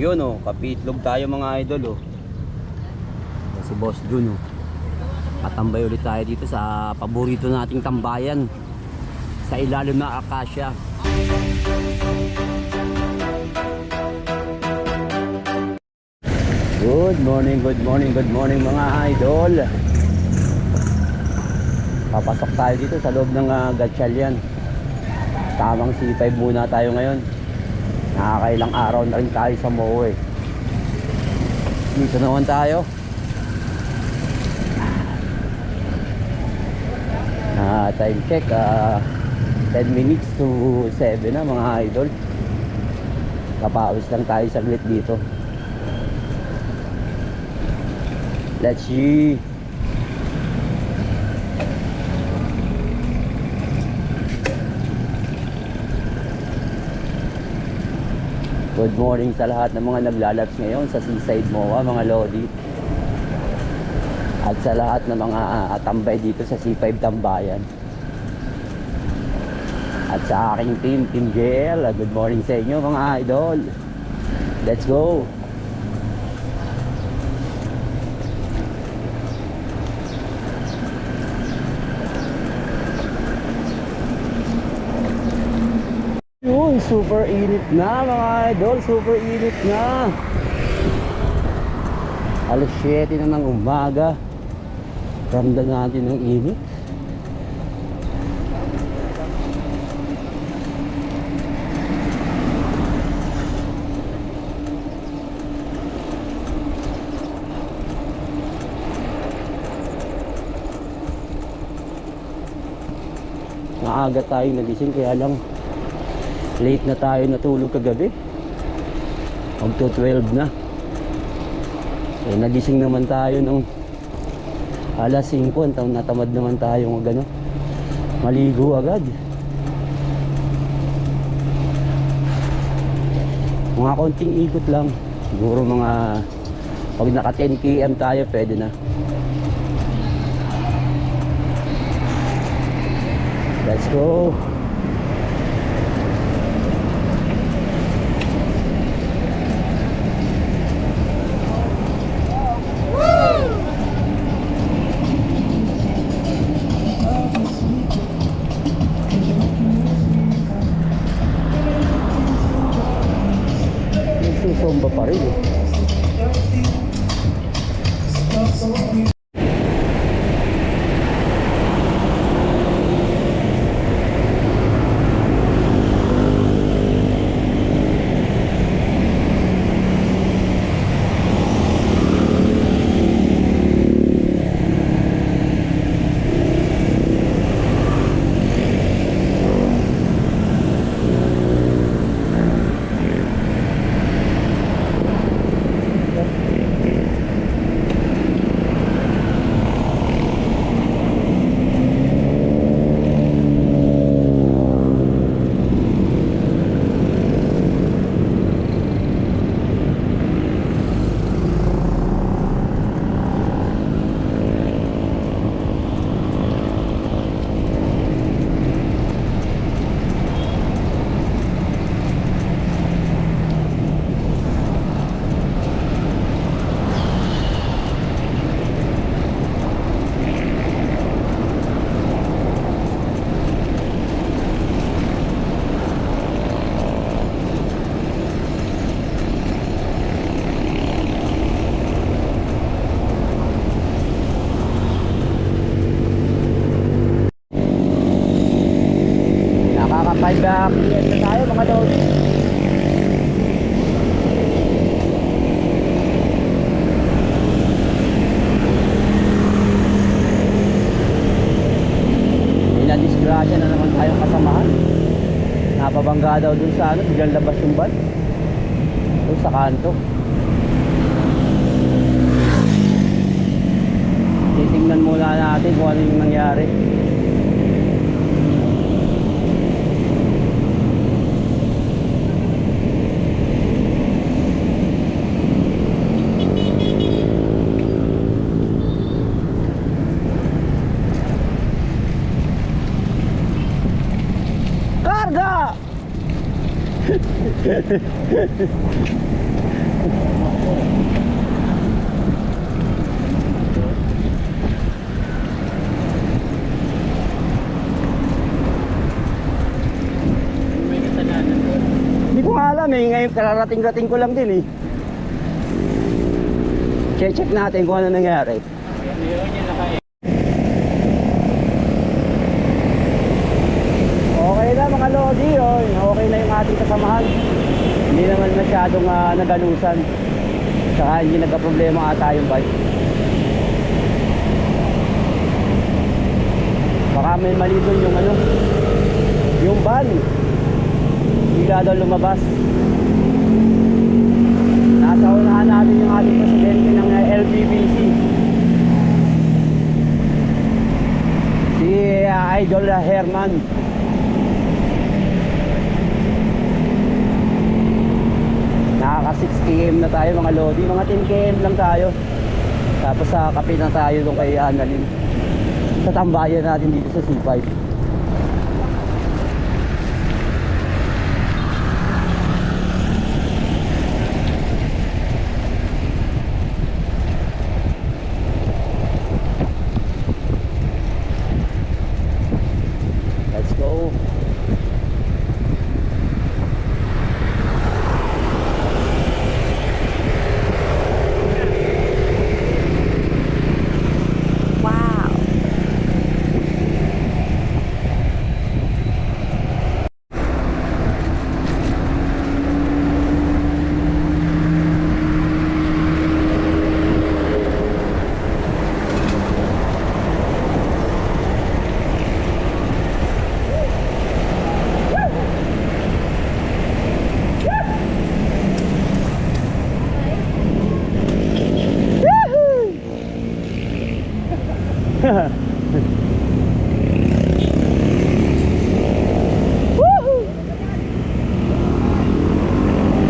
Yun oh, kapitlog tayo mga idol oh. Si Boss Jun oh. Patambay ulit tayo dito sa paborito nating tambayan. Sa ilalim ng akasya. Good morning, good morning, good morning mga idol. Papasok tayo dito sa loob ng uh, Gatchalian. Tamang C5 muna tayo ngayon. Nakakailang araw na rin tayo sa MOE. Dito naman tayo. Ah, time check. ah 10 minutes to 7 na mga idol. Kapawis lang tayo saglit dito. Let's see. Good morning sa lahat ng mga naglalabs ngayon sa Seaside MOA, mga Lodi. At sa lahat ng mga ah, tambay dito sa C5 Tambayan. At sa aking team, Team JL, ah, good morning sa inyo mga idol. Let's go! Super init na mga idol, super init na. Alas 7 na ng umaga. Ramdam natin ng init. Maaga tayo nagising kaya lang late na tayo natulog kagabi. Magto 12 na. Eh, nagising naman tayo nung alas 5, taon natamad naman tayo mag ano, maligo agad. Mga konting ikot lang. Siguro mga pag naka 10 km tayo pwede na. Let's go. Nagsusumba pa rin eh. Nakaka-5 km na tayo mga lodi. May nadisgrasya na naman tayong kasamahan. Napabangga daw dun sa ano, biglang labas yung van. Dun sa kanto. Titingnan muna natin kung ano yung nangyari. Karga! May kasalanan doon. Hindi ko alam eh, ngayon kararating-rating ko lang din eh. Check-check natin kung ano nangyari. Okay na mga Lodi, oh. Ating kasamahan. Hindi naman masyadong uh, nagalusan. Saka hindi nagka-problema ata yung bike. Baka may mali doon yung ano, yung van. Bigla daw lumabas. Nasa unahan natin yung ating presidente ng uh, LBBC. Si uh, Idol Herman. Nakaka 6 km na tayo mga Lodi. Mga 10 km lang tayo. Tapos sa kape na tayo doon kay Annalyn. Sa tambayan natin dito sa C5. Let's go. Wow.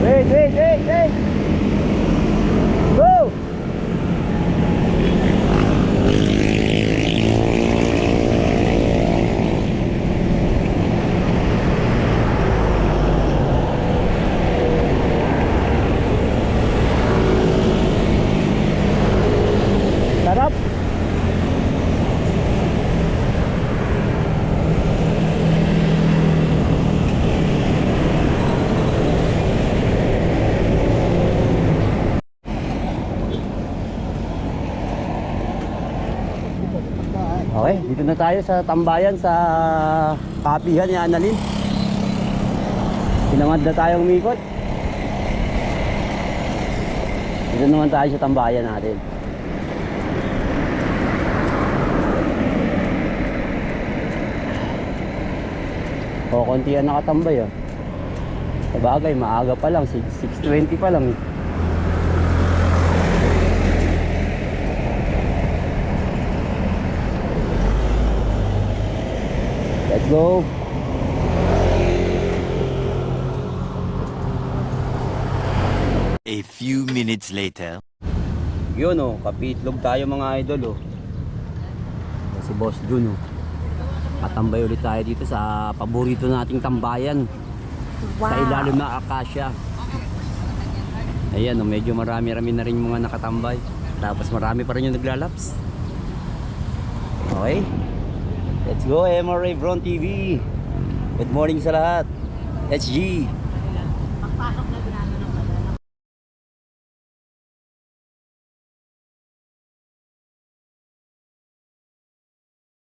Wait, wait, wait, wait. Go. Sarap. Okay, dito na tayo sa tambayan sa kapihan ni Annalyn. Tinamad na tayong umikot. Dito naman tayo sa tambayan natin. O, konti yan nakatambay oh. Sabagay, maaga pa lang, 6, 6.20 pa lang eh. Go. A few minutes later. Yun oh, kapitlog tayo mga idol oh. Si Boss Jun oh. Patambay ulit tayo dito sa paborito nating tambayan. Sa Wow. ilalim na akasya. Ayan oh, medyo marami-rami na rin yung mga nakatambay. Tapos marami pa rin yung naglalaps. Okay. Let's go MRA Bron TV. Good morning sa lahat. HG. Pagpasok